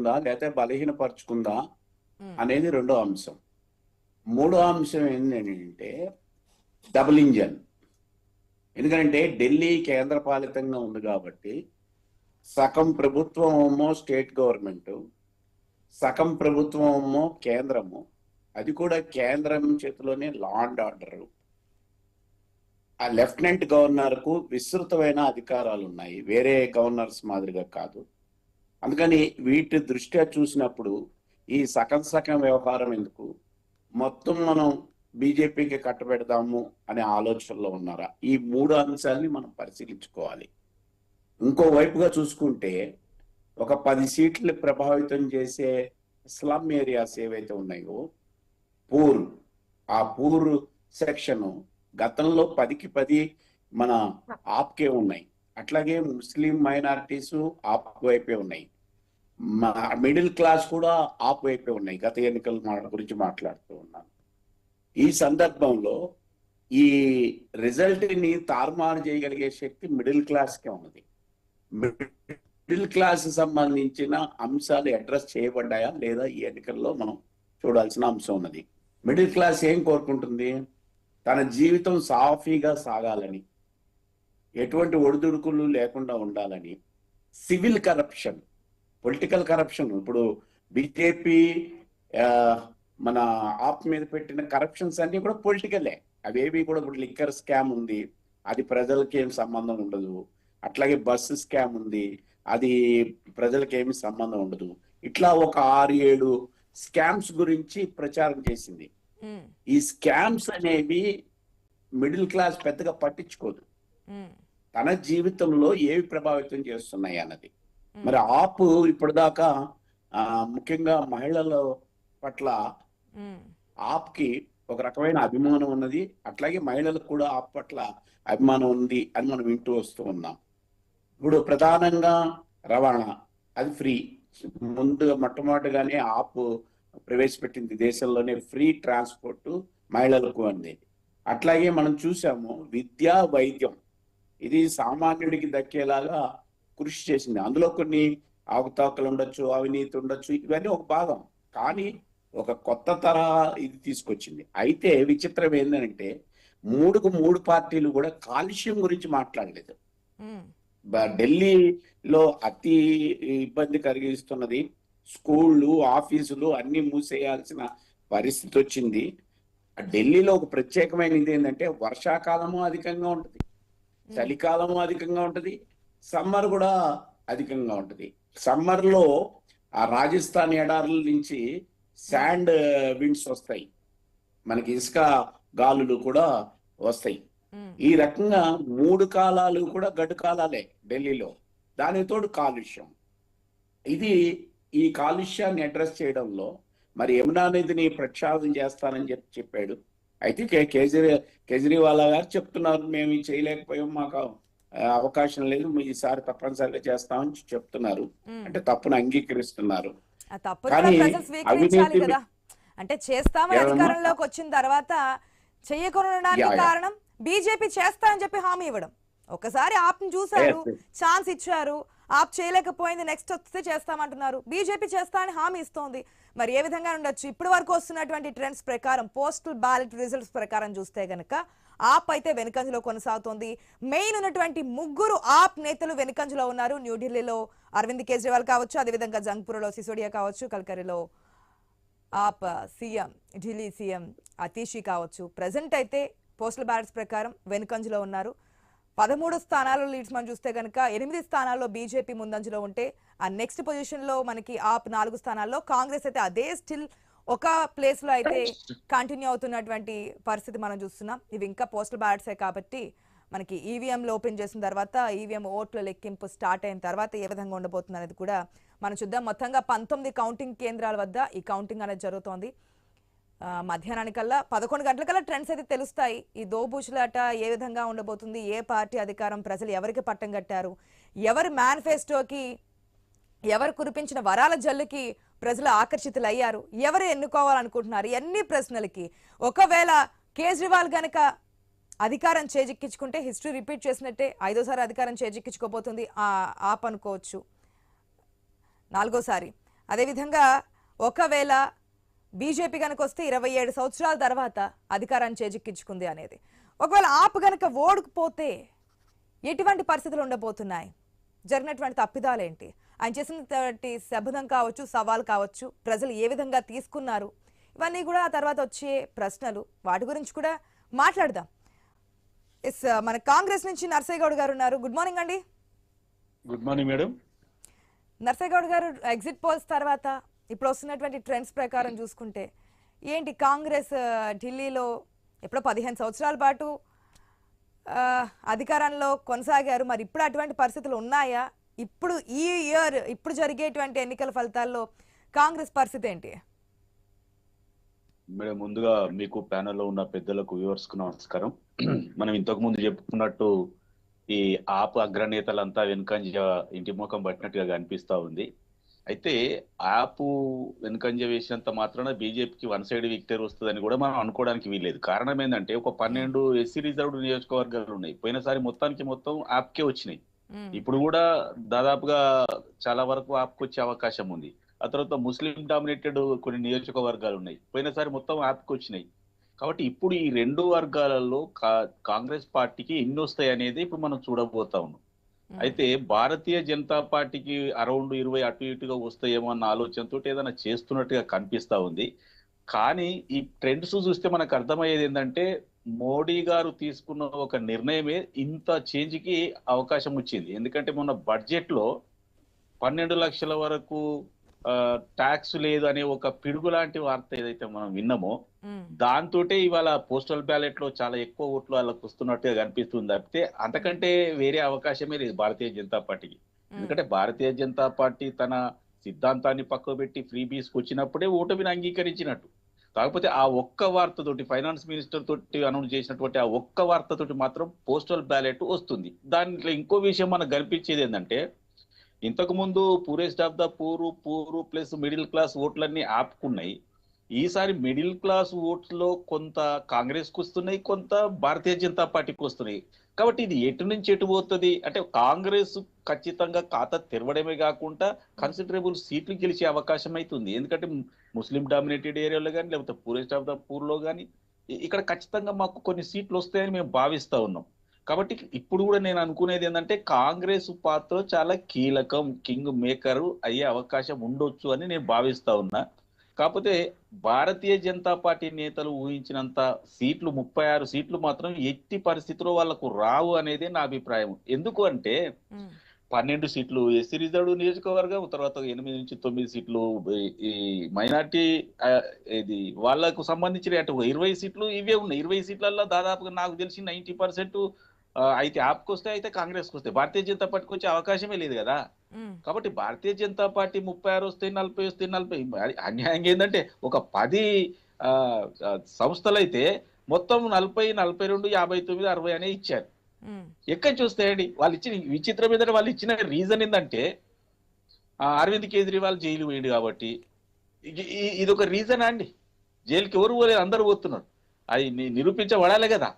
ఉందా లేకపోతే బలహీనపరుచుకుందా? అనేది రెండో అంశం. మూడో అంశం ఏంటంటే డబుల్ ఇంజన్. ఎందుకంటే ఢిల్లీ కేంద్ర పాలితంగా ఉంది కాబట్టి సగం ప్రభుత్వం ఏమో స్టేట్ గవర్నమెంట్ సగం ప్రభుత్వం ఏమో కేంద్రము. అది కూడా కేంద్రం చేతిలోనే లా అండ్ ఆర్డర్. ఆ లెఫ్టినెంట్ గవర్నర్కు విస్తృతమైన అధికారాలు ఉన్నాయి వేరే గవర్నర్స్ మాదిరిగా కాదు. అందుకని వీటి దృష్ట్యా చూసినప్పుడు ఈ సగం సగం వ్యవహారం ఎందుకు? మొత్తం మనం బీజేపీకి కట్టబెడదాము అనే ఆలోచనలో ఉన్నారా? ఈ మూడు అంశాలని మనం పరిశీలించుకోవాలి. ఇంకో వైపుగా చూసుకుంటే ఒక పది సీట్లు ప్రభావితం చేసే స్లమ్ ఏరియాస్ ఏవైతే ఉన్నాయో పూర్ ఆ పూర్ సెక్షన్ గతంలో పదికి పది మన ఆప్కే ఉన్నాయి. అట్లాగే ముస్లిం మైనారిటీస్ ఆప్ వైపే ఉన్నాయి. మిడిల్ క్లాస్ కూడా ఆప్ వైపే ఉన్నాయి. గత ఎన్నికల గురించి మాట్లాడుతూ ఉన్నాను. ఈ సందర్భంలో ఈ రిజల్ట్ని తారుమారు చేయగలిగే శక్తి మిడిల్ క్లాస్కే ఉన్నది. మిడిల్ క్లాస్ సంబంధించిన అంశాలు అడ్రస్ చేయబడ్డాయా? లేదా ఈ ఎన్నికల్లో మనం చూడాల్సిన అంశం ఉన్నది. మిడిల్ క్లాస్ ఏం కోరుకుంటుంది? తన జీవితం సాఫీగా సాగాలని ఎటువంటి ఒడిదుడుకులు లేకుండా ఉండాలని సివిల్ కరప్షన్ పొలిటికల్ కరప్షన్ ఇప్పుడు బీజేపీ మన ఆప్ మీద పెట్టిన కరప్షన్స్ అన్ని కూడా పొలిటికలే అవేవి కూడా ఇప్పుడు లిక్కర్ స్కామ్ ఉంది. అది ప్రజలకి ఏం సంబంధం ఉండదు. అట్లాగే బస్సు స్కామ్ ఉంది. అది ప్రజలకి ఏమి సంబంధం ఉండదు. ఇట్లా ఒక ఆరు ఏడు స్కామ్స్ గురించి ప్రచారం చేసింది. ఈ స్కామ్స్ అనేవి మిడిల్ క్లాస్ పెద్దగా పట్టించుకోదు. తన జీవితంలో ఏవి ప్రభావితం చేస్తున్నాయి అన్నది. మరి ఆపు ఇప్పటిదాకా ఆ, ముఖ్యంగా మహిళల పట్ల ఆప్కి ఒక రకమైన అభిమానం ఉన్నది. అట్లాగే మహిళలకు కూడా ఆప్ పట్ల అభిమానం ఉంది అని మనం వింటూ వస్తూ ఉన్నాం. ఇప్పుడు ప్రధానంగా రవాణా అది ఫ్రీ. ముందు మొట్టమొదటిగానే ఆప్ ప్రవేశపెట్టింది దేశంలోనే ఫ్రీ ట్రాన్స్పోర్ట్ మహిళలకు అంది. అట్లాగే మనం చూసాము విద్యా వైద్యం. ఇది సామాన్యుడికి దక్కేలాగా కృషి చేసింది. అందులో కొన్ని అవకతవకలు ఉండొచ్చు అవినీతి ఉండొచ్చు ఇవన్నీ ఒక భాగం. కానీ ఒక కొత్త తరహా ఇది తీసుకొచ్చింది. అయితే విచిత్రం ఏంటంటే మూడుకు మూడు పార్టీలు కూడా కాలుష్యం గురించి మాట్లాడలేదు. ఢిల్లీలో అతి ఇబ్బంది కలిగిస్తున్నది స్కూళ్ళు ఆఫీసులు అన్ని మూసేయాల్సిన పరిస్థితి వచ్చింది. ఢిల్లీలో ఒక ప్రత్యేకమైన ఇది ఏంటంటే వర్షాకాలము అధికంగా ఉంటుంది. చలికాలము అధికంగా ఉంటది. సమ్మర్ కూడా అధికంగా ఉంటది. సమ్మర్లో ఆ రాజస్థాన్ ఎడారుల నుంచి శాండ్ విండ్స్ వస్తాయి. మనకి ఇసుక గాలులు కూడా వస్తాయి. ఈ రకంగా మూడు కాలాలు కూడా గడ్డు కాలాలే ఢిల్లీలో. దానికి తోడు కాలుష్యం. ఇది ఈ కాలుష్యాన్ని అడ్రస్ చేయడంలో మరి యమునా నదిని ప్రక్షాళన చేస్తానని చెప్పి చెప్పాడు. అయితే కేజ్రీ కేజ్రీవాల్ గారు చెప్తున్నారు మేము చేయలేకపోయాం మాకు అవకాశం లేదు ఈసారి తప్పనిసరిగా చేస్తామని చెప్తున్నారు. అంటే తప్పును అంగీకరిస్తున్నారు కానీ అవినీతి- అంటే చేస్తామని? అధికారంలోకి వచ్చిన తర్వాత యా. కారణం బీజేపీ చేస్తా అని చెప్పి హామీ ఇవ్వడం ఒకసారి ఆప్ని చూశారు. ఛాన్స్ ఇచ్చారు ఆప్ చేయలేకపోయింది నెక్స్ట్ వస్తే చేస్తామంటున్నారు బీజేపీ చేస్తా అని హామీ ఇస్తోంది మరి ఏ విధంగా ఉండొచ్చు ఇప్పటి వరకు వస్తున్నటువంటి ట్రెండ్స్ ప్రకారం పోస్టల్ బ్యాలెట్ రిజల్ట్స్ ప్రకారం చూస్తే గనక ఆప్ అయితే వెనుకంజలో కొనసాగుతోంది. మెయిన్ ఉన్నటువంటి ముగ్గురు ఆప్ నేతలు వెనుకంజలో ఉన్నారు. న్యూఢిల్లీలో అరవింద్ కేజ్రీవాల్ కావచ్చు అదేవిధంగా జంగ్పూర్లో సిసోడియా కావచ్చు కల్కరిలో ఆప్ సీఎం ఢిల్లీ సీఎం అతీషి కావచ్చు. ప్రజెంట్ అయితే పోస్టల్ బ్యాలెట్స్ ప్రకారం వెనుకంజలో ఉన్నారు. పదమూడు స్థానాల్లో లీడ్స్ మనం చూస్తే కనుక ఎనిమిది స్థానాల్లో బీజేపీ ముందంజలో ఉంటే ఆ నెక్స్ట్ పొజిషన్లో మనకి ఆప్ నాలుగు స్థానాల్లో కాంగ్రెస్ అయితే అదే స్టిల్ ఒక ప్లేస్లో అయితే కంటిన్యూ అవుతున్నటువంటి పరిస్థితి మనం చూస్తున్నాం. ఇవి ఇంకా పోస్టల్ బ్యాలెట్సే కాబట్టి మనకి ఈవీఎంలు ఓపెన్ చేసిన తర్వాత ఈవీఎం ఓట్ల లెక్కింపు స్టార్ట్ అయిన తర్వాత ఏ విధంగా ఉండబోతుంది అనేది కూడా మనం చూద్దాం. మొత్తంగా పంతొమ్మిది కౌంటింగ్ కేంద్రాల వద్ద ఈ కౌంటింగ్ అనేది జరుగుతోంది. మధ్యాహ్నానికల్లా పదకొండు గంటలకల్లా ట్రెండ్స్ అయితే తెలుస్తాయి. ఈ దోబూచులాట ఏ విధంగా ఉండబోతుంది? ఏ పార్టీ అధికారం? ప్రజలు ఎవరికి పట్టం కట్టారు? ఎవరి మేనిఫెస్టోకి ఎవరు కురిపించిన వరాల జల్లుకి ప్రజలు ఆకర్షితులయ్యారు? ఎవరు ఎన్నుకోవాలనుకుంటున్నారు? ఎన్ని ప్రశ్నలకి? ఒకవేళ కేజ్రీవాల్ గనక అధికారం చేజిక్కించుకుంటే హిస్టరీ రిపీట్ చేసినట్టే ఐదోసారి అధికారం చేజిక్కించుకోబోతుంది. ఆప్ అనుకోవచ్చు. నాలుగోసారి. అదేవిధంగా ఒకవేళ బీజేపీ కనుక వస్తే ఇరవై ఏడు సంవత్సరాల తర్వాత అధికారాన్ని చేజిక్కించుకుంది అనేది. ఒకవేళ ఆపు గనక ఓడుకుపోతే ఎటువంటి పరిస్థితులు ఉండబోతున్నాయి? జరిగినటువంటి తప్పిదాలేంటి? ఆయన చేసినటువంటి శబదం కావచ్చు సవాల్ కావచ్చు ప్రజలు ఏ విధంగా తీసుకున్నారు ఇవన్నీ కూడా ఆ తర్వాత వచ్చే ప్రశ్నలు. వాటి గురించి కూడా మాట్లాడదాం. ఎస్ మన కాంగ్రెస్ నుంచి నర్సయ్య గౌడ్ గారు ఉన్నారు. గుడ్ మార్నింగ్ అండి. Good morning madam Narsaiah Goud గారు ఎగ్జిట్ పోల్స్ తర్వాత ఇప్పుడు వస్తున్నటువంటి ట్రెండ్స్ ప్రకారం చూసుకుంటే ఏంటి కాంగ్రెస్ ఢిల్లీలో ఎప్పుడో పదిహేను సంవత్సరాల పాటు అధికారంలో కొనసాగారు. మరి ఇప్పుడు అటువంటి పరిస్థితులు ఉన్నాయా? ఇప్పుడు ఈ ఇయర్ ఇప్పుడు జరిగేటువంటి ఎన్నికల ఫలితాల్లో కాంగ్రెస్ పరిస్థితి ఏంటి? మేడం ముందుగా మీకు ప్యానల్లో ఉన్న పెద్దలకు వ్యూవర్స్కు నమస్కారం. మనం ఇంతకు ముందు చెప్పుకున్నట్టు ఈ ఆప్ అగ్రనేతలంతా వెనుకంజ ఇంటి ముఖం పట్టినట్టుగా కనిపిస్తా ఉంది. అయితే ఆపు వెనుకంజ వేసినంత మాత్రాన బీజేపీకి వన్ సైడ్ విక్టరీ వస్తుందని కూడా మనం అనుకోవడానికి వీల్లేదు. కారణం ఏంటంటే ఒక పన్నెండు ఎస్సీ రిజర్వ్డ్ నియోజకవర్గాలు ఉన్నాయి. పోయినసారి మొత్తానికి మొత్తం ఆప్కే వచ్చినాయి. ఇప్పుడు కూడా దాదాపుగా చాలా వరకు ఆప్కి వచ్చే అవకాశం ఉంది. ఆ తర్వాత ముస్లిం డామినేటెడ్ కొన్ని నియోజకవర్గాలు ఉన్నాయి. పోయినసారి మొత్తం ఆప్కి వచ్చినాయి కాబట్టి ఇప్పుడు ఈ రెండు వర్గాలలో కా- కాంగ్రెస్ పార్టీకి ఎన్ని వస్తాయి అనేది ఇప్పుడు మనం చూడబోతా ఉన్నాం. మ్మ్. అయితే భారతీయ జనతా పార్టీకి అరౌండ్ ఇరవై అటు ఇటుగా వస్తాయేమో అన్న ఆలోచనతో ఏదైనా చేస్తున్నట్టుగా కనిపిస్తా ఉంది. కానీ ఈ ట్రెండ్స్ చూస్తే మనకు అర్థమయ్యేది ఏంటంటే మోడీ గారు తీసుకున్న ఒక నిర్ణయమే ఇంత చేంజ్కి అవకాశం వచ్చింది. ఎందుకంటే మొన్న బడ్జెట్లో పన్నెండు లక్షల వరకు ట్యాక్స్ లేదు అనే ఒక పిడుగు లాంటి వార్త ఏదైతే మనం విన్నామో. దాంతోటే ఇవాళ పోస్టల్ బ్యాలెట్లో చాలా ఎక్కువ ఓట్లు వాళ్ళకి వస్తున్నట్టుగా కనిపిస్తుంది తప్పితే అంతకంటే వేరే అవకాశమే లేదు భారతీయ జనతా పార్టీకి. ఎందుకంటే భారతీయ జనతా పార్టీ తన సిద్ధాంతాన్ని పక్కకు పెట్టి ఫ్రీ బీస్కి వచ్చినప్పుడే ఓటమిని అంగీకరించినట్టు. కాకపోతే ఆ ఒక్క వార్తతోటి ఫైనాన్స్ మినిస్టర్ తోటి అనౌన్స్ చేసినటువంటి ఆ ఒక్క వార్తతోటి మాత్రం పోస్టల్ బ్యాలెట్ వస్తుంది. దాంట్లో ఇంకో విషయం మనకు కనిపించేది ఏంటంటే ఇంతకు ముందు poorest of the poor poor plus middle class ఓట్లన్నీ ఆపుకున్నాయి. ఈసారి మిడిల్ క్లాస్ ఓట్లో కొంత కాంగ్రెస్కు వస్తున్నాయి కొంత భారతీయ జనతా పార్టీకి వస్తున్నాయి. కాబట్టి ఇది ఎటు నుంచి ఎటు పోతుంది? అంటే కాంగ్రెస్ ఖచ్చితంగా ఖాతా తెరవడమే కాకుండా కన్సిడరబుల్ సీట్లు గెలిచే అవకాశం అవుతుంది ఎందుకంటే ముస్లిం డామినేటెడ్ ఏరియాలో కానీ లేకపోతే పూరెస్ట్ ఆఫ్ ద పూర్లో కానీ ఇక్కడ ఖచ్చితంగా మాకు కొన్ని సీట్లు వస్తాయని మేము భావిస్తూ ఉన్నాం. కాబట్టి ఇప్పుడు కూడా నేను అనుకునేది ఏంటంటే కాంగ్రెస్ పాత్ర చాలా కీలకం కింగ్ మేకర్ అయ్యే అవకాశం ఉండొచ్చు అని నేను భావిస్తా ఉన్నా. కాకపోతే భారతీయ జనతా పార్టీ నేతలు ఊహించినంత సీట్లు ముప్పై ఆరు సీట్లు మాత్రం ఎట్టి పరిస్థితిలో వాళ్ళకు రావు అనేది నా అభిప్రాయం. ఎందుకు అంటే పన్నెండు సీట్లు. ఎస్సీ రిజర్వ్ నియోజకవర్గం తర్వాత ఎనిమిది నుంచి తొమ్మిది సీట్లు. ఈ- మైనార్టీ ఇది వాళ్ళకు సంబంధించిన అటు ఇరవై సీట్లు ఇవే ఉన్నాయి. ఇరవై సీట్లలో దాదాపుగా నాకు తెలిసి నైన్టీ పర్సెంట్ అయితే ఆప్కి వస్తే అయితే కాంగ్రెస్కి వస్తే భారతీయ జనతా పార్టీకి వచ్చే అవకాశమే లేదు కదా. కాబట్టి భారతీయ జనతా పార్టీ ముప్పై ఆరు వస్తే నలభై వస్తే నలభై. అన్యాయం ఏంటంటే ఒక పది సంస్థలైతే మొత్తం నలభై నలభై రెండు యాభై తొమ్మిది అరవై అనే ఇచ్చారు. ఎక్కడ చూస్తాయండి వాళ్ళు ఇచ్చిన విచిత్రం ఏంటంటే వాళ్ళు ఇచ్చిన రీజన్ ఏంటంటే ఆ, అరవింద్ కేజ్రీవాల్ జైలు పోయింది కాబట్టి ఇది ఒక రీజన్ అండి. జైలుకి ఎవరు పోలేదు అందరూ పోతున్నారు. అది నిరూపించబడాలి కదా.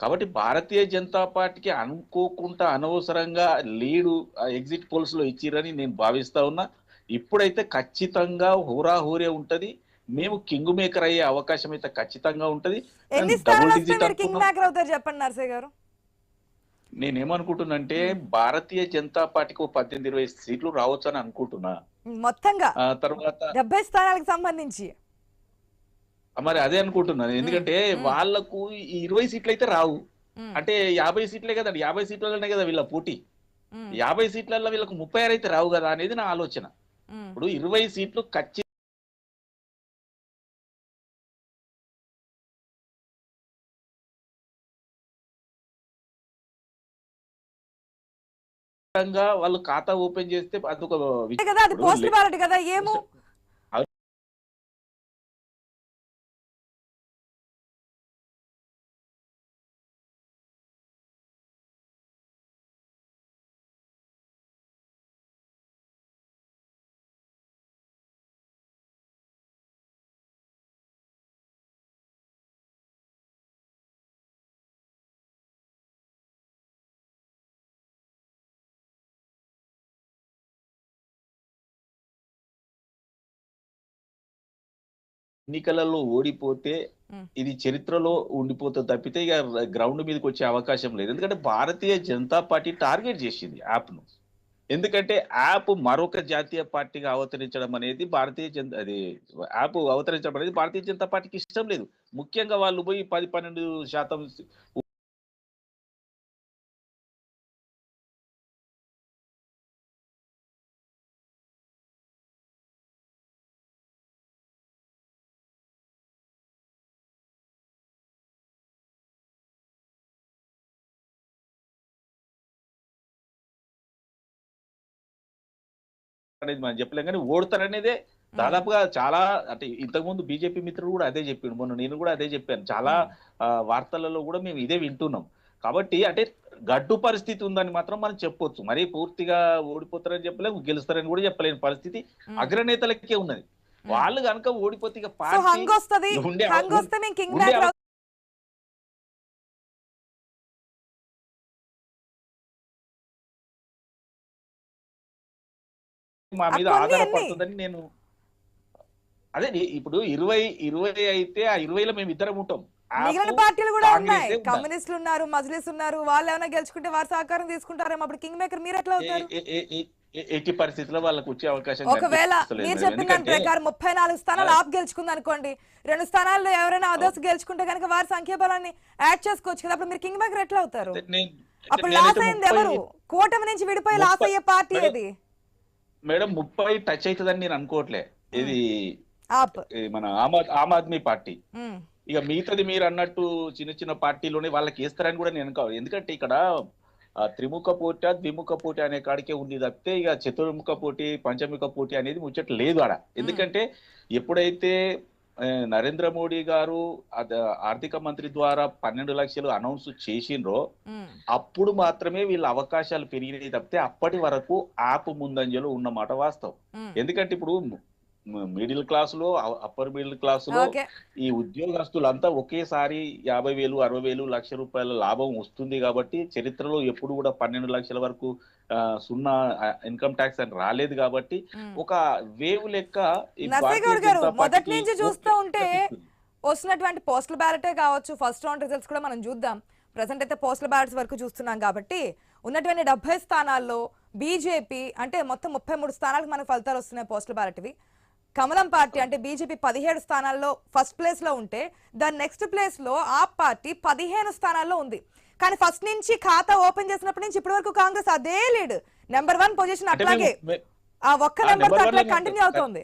కాబట్టి భారతీయ జనతా పార్టీకి అనుకోకుండా అనవసరంగా లీడు ఎగ్జిట్ పోల్స్లో ఇచ్చిరని నేను భావిస్తా ఉన్నా. ఇప్పుడైతే ఖచ్చితంగా హోరాహోరే ఉంటది. మేము కింగ్ మేకర్ అయ్యే అవకాశం అయితే ఖచ్చితంగా ఉంటది. చెప్పండి నర్సయ్య గారు? నేనేమనుకుంటున్నానంటే భారతీయ జనతా పార్టీకి పద్దెనిమిది ఇరవై సీట్లు రావచ్చు అని అనుకుంటున్నా. మొత్తంగా? తర్వాత డెబ్బై స్థానాలకు సంబంధించి. మరి అదే అనుకుంటున్నాను ఎందుకంటే మ్మ్. వాళ్ళకు ఈ ఇరవై సీట్లు అయితే రావు. అంటే యాభై సీట్లే కదండి. యాభై సీట్లలోనే కదా వీళ్ళ పోటీ. యాభై సీట్లలో వీళ్ళకు ముప్పై ఆరు అయితే రావు కదా అనేది నా ఆలోచన. ఇప్పుడు ఇరవై సీట్లు ఖచ్చితంగా వాళ్ళు ఖాతా ఓపెన్ చేస్తే అదొక అంతే కదా అది పోస్ట్ బ్యాలెట్ కదా ఏమో? ఎన్నికలలో ఓడిపోతే. ఇది చరిత్రలో ఉండిపోతుంది తప్పితే ఇక గ్రౌండ్ మీదకి వచ్చే అవకాశం లేదు. ఎందుకంటే భారతీయ జనతా పార్టీ టార్గెట్ చేసింది యాప్ను ఎందుకంటే యాప్ మరొక జాతీయ పార్టీగా అవతరించడం అనేది భారతీయ జనతా అది యాప్ అవతరించడం అనేది భారతీయ జనతా పార్టీకి ఇష్టం లేదు. ముఖ్యంగా వాళ్ళు పోయి పది పన్నెండు శాతం అనేది మనం చెప్పలేం. కానీ ఓడతారనేదే దాదాపుగా చాలా అంటే ఇంతకుముందు బీజేపీ మిత్రుడు కూడా అదే చెప్పిండు. మొన్న నేను కూడా అదే చెప్పాను. చాలా వార్తలలో కూడా మేము ఇదే వింటున్నాం. కాబట్టి అంటే గడ్డు పరిస్థితి ఉందని మాత్రం మనం చెప్పొచ్చు. మరీ పూర్తిగా ఓడిపోతారని చెప్పలేము గెలుస్తారని కూడా చెప్పలేని పరిస్థితి. అగ్రనేతలకే ఉన్నది. వాళ్ళు కనుక ఓడిపోతే ఇక పార్టీ మా మీద ఆధారపడుతుందని నేను అదే ఇప్పుడు ఇరవై ఇరవై అయితే ఆ ఇరవైలో మేము ఇద్దరం ఉంటాం. మిగిలిన పార్టీలు కూడా ఉన్నాయి. కమ్యూనిస్టులు ఉన్నారు మజ్లిస్ ఉన్నారు వాళ్ళు ఏమైనా గెలుచుకుంటే వారి సహకారం తీసుకుంటారేమో. అప్పుడు కింగ్ మేకర్ మీరు ఎట్లా అవుతారు? ఎట్టి పరిస్థితుల్లో వాళ్ళకు వచ్చే అవకాశం ఒకవేళ మీరు. చెప్పిన దాని ప్రకారం ముప్పై నాలుగు స్థానాలు ఆప్ గెలుచుకుంది అనుకోండి రెండు స్థానాల్లో ఎవరైనా అదర్స్ గెలుచుకుంటే కనుక వారి సంఖ్యాబలాన్ని యాడ్ చేసుకోవచ్చు కదా. అప్పుడు మీరు కింగ్ మేకర్ ఎట్లా అవుతారు? అప్పుడు లాస్ అయింది ఎవరు? కూటమి నుంచి విడిపోయి లాస్ అయ్యే పార్టీ ఏది? మేడం ముప్పై టచ్ అవుతుందని నేను అనుకోవట్లే. ఇది మన ఆమ్ ఆద్- ఆమ్ ఆద్మీ పార్టీ. ఇక మిగతాది మీరు అన్నట్టు చిన్న చిన్న పార్టీలోనే వాళ్ళకి వేస్తారని కూడా నేను అనుకోవాలి. ఎందుకంటే ఇక్కడ త్రిముఖ పోటీ ద్విముఖ పోటీ అనే కాడికే ఉంది తప్పితే ఇక చతుర్ముఖ పోటీ పంచముఖ పోటీ అనేది ముచ్చట లేదు ఆడ. ఎందుకంటే ఎప్పుడైతే నరేంద్ర మోడీ గారు ఆర్థిక మంత్రి ద్వారా పన్నెండు లక్షలు అనౌన్స్ చేసిండ్రో అప్పుడు మాత్రమే వీళ్ళ అవకాశాలు పెరిగినాయి తప్పితే అప్పటి వరకు ఆపు ముందంజలో ఉన్నమాట వాస్తవం. ఎందుకంటే ఇప్పుడు మిడిల్ క్లాస్లో అప్పర్ మిడిల్ క్లాస్లో ఈ ఉద్యోగస్తులంతా ఒకేసారి యాభై వేలు అరవై వేలు లక్ష రూపాయల లాభం వస్తుంది కాబట్టి చరిత్రలో ఎప్పుడు కూడా పన్నెండు లక్షల వరకు సున్నా ఇన్కమ్ ట్యాక్స్ అని రాలేదు కాబట్టి. ఒక వేవ్ లెక్క మొదటి నుంచి చూస్తూ ఉంటే. వస్తున్నటువంటి పోస్టల్ బ్యాలెటే కావచ్చు ఫస్ట్ రౌండ్ రిజల్ట్స్ కూడా మనం చూద్దాం ప్రజెంట్ అయితే పోస్టల్ బ్యాలెట్స్ వరకు చూస్తున్నాం కాబట్టి ఉన్నటువంటి డెబ్బై స్థానాల్లో బీజేపీ అంటే మొత్తం ముప్పై మూడు స్థానాలకు మనకు ఫలితాలు వస్తున్నాయి పోస్టల్ బ్యాలెట్వి కమలం పార్టీ అంటే బీజేపీ పదిహేడు స్థానాల్లో ఫస్ట్ ప్లేస్లో ఉంటే దాని నెక్స్ట్ ప్లేస్లో ఆ పార్టీ పదిహేను స్థానాల్లో ఉంది. కానీ ఫస్ట్ నుంచి ఖాతా ఓపెన్ చేసినప్పటి నుంచి ఇప్పటి వరకు కాంగ్రెస్ అదే లీడ్. నెంబర్ వన్ పొజిషన్ అంటే అట్లాగే ఆ ఒక్క నెంబర్ అట్లా కంటిన్యూ. అవుతుంది.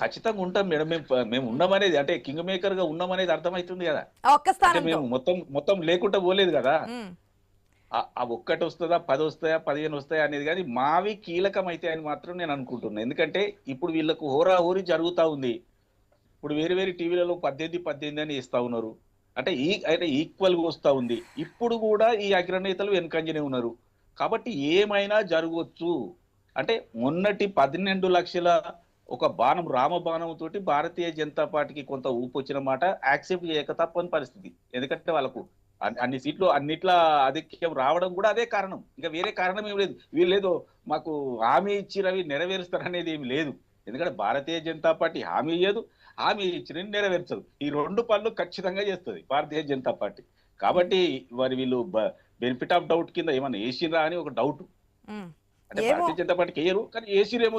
ఖచ్చితంగా ఉంటాం మేడం. మేము మేము ఉన్నామనేది అంటే కింగ్ మేకర్గా ఉన్నామనేది అర్థమవుతుంది కదా. ఒక్క అంటే స్థానంలో మేము మొత్తం మొత్తం లేకుండా పోలేదు కదా. ఆ- ఒక్కటి వస్తుందా పది వస్తాయా పదిహేను వస్తాయా అనేది కానీ మావి కీలకం అయితే అని మాత్రం నేను అనుకుంటున్నాను ఎందుకంటే ఇప్పుడు వీళ్ళకు హోరా హోరీ ఉంది. ఇప్పుడు వేరే వేరే టీవీలలో పద్దెనిమిది పద్దెనిమిది అని ఇస్తా ఉన్నారు. అంటే ఈ అంటే ఈక్వల్గా వస్తూ ఉంది. ఇప్పుడు కూడా ఈ అగ్రనేతలు వెనుకంజనే ఉన్నారు. కాబట్టి ఏమైనా జరగవచ్చు అంటే మొన్నటి పన్నెండు లక్షల ఒక బాణం రామబాణం తోటి భారతీయ జనతా పార్టీకి కొంత ఊపు వచ్చిన మాట యాక్సెప్ట్ చేయక తప్పని పరిస్థితి. ఎందుకంటే వాళ్ళకు అన్ని- సీట్లు అన్నిట్ల ఆధిక్యం రావడం కూడా అదే కారణం. ఇంకా వేరే కారణం ఏం లేదు. వీళ్ళు ఏదో మాకు హామీ ఇచ్చి అవి నెరవేరుస్తారనేది ఏమి లేదు. ఎందుకంటే భారతీయ జనతా పార్టీ హామీ ఇయ్యదు హామీ ఇచ్చిన నెరవేర్చదు. ఈ రెండు పనులు ఖచ్చితంగా చేస్తుంది భారతీయ జనతా పార్టీ. కాబట్టి మరి వీళ్ళు బెనిఫిట్ ఆఫ్ డౌట్ కింద ఏమన్నా వేసిరా అని ఒక డౌట్. అంటే. భారతీయ జనతా పార్టీకి వేయరు కానీ వేసిరేమో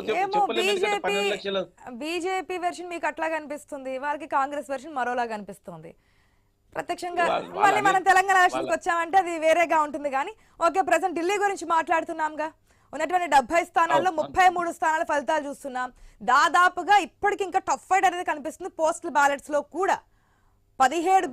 బీజేపీ వెర్షన్ మీకు అట్లా కనిపిస్తుంది వారికి కాంగ్రెస్ వెర్షన్ మరోలా కనిపిస్తుంది ప్రత్యక్షంగా మళ్ళీ మనం తెలంగాణ వాళ్ళ- వచ్చామంటే అది వేరేగా ఉంటుంది కానీ ఓకే ప్రజెంట్ ఢిల్లీ గురించి మాట్లాడుతున్నాంగా. ఉన్నటువంటి డెబ్బై స్థానాల్లో. ముప్పై మూడు స్థానాల ఫలితాలు చూస్తున్నాం. దాదాపుగా ఇప్పటికి ఇంకా టఫ్ ఫైట్ అనేది కనిపిస్తుంది పోస్టల్ బ్యాలెట్స్లో కూడా. పదిహేడు